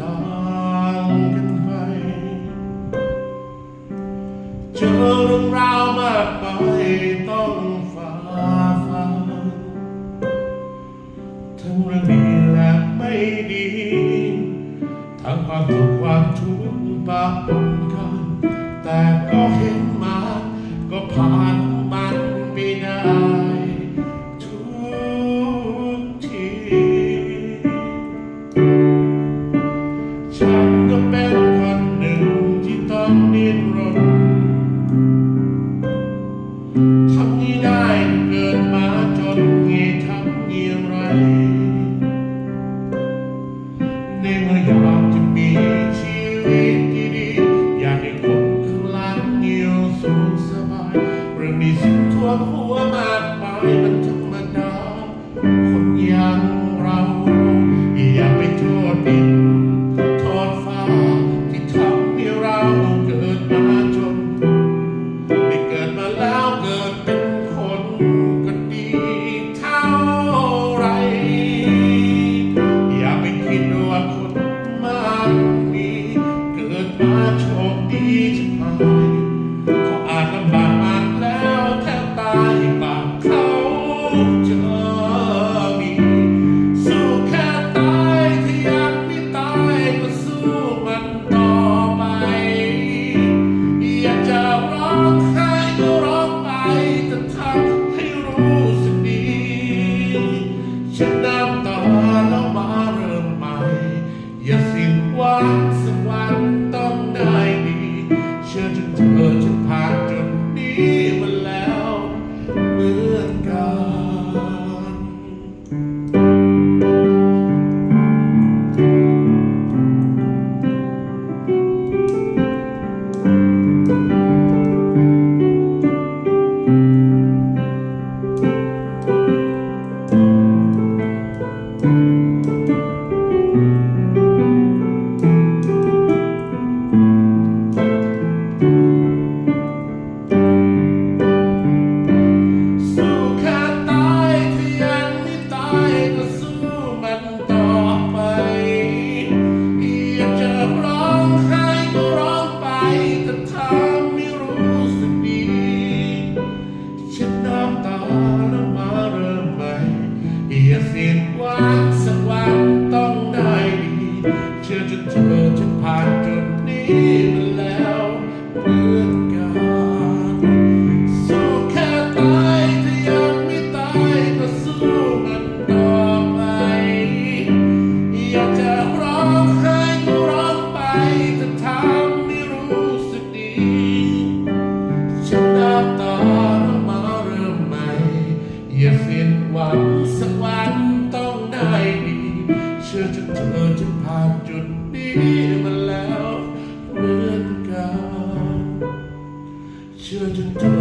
ต่างกันไปเจอเรื่องราวมากมายต้องฝ่าฟันทั้งเรื่องดีและไม่ดีทั้งความทุกขความทุกข์ปะปนกันแต่ก็เห็นมาก็ผ่าน Amen. Lord. กษียณว่างสักวันต้องได้ดีเชื่อจนเธอจนผ่านจุดนี้ children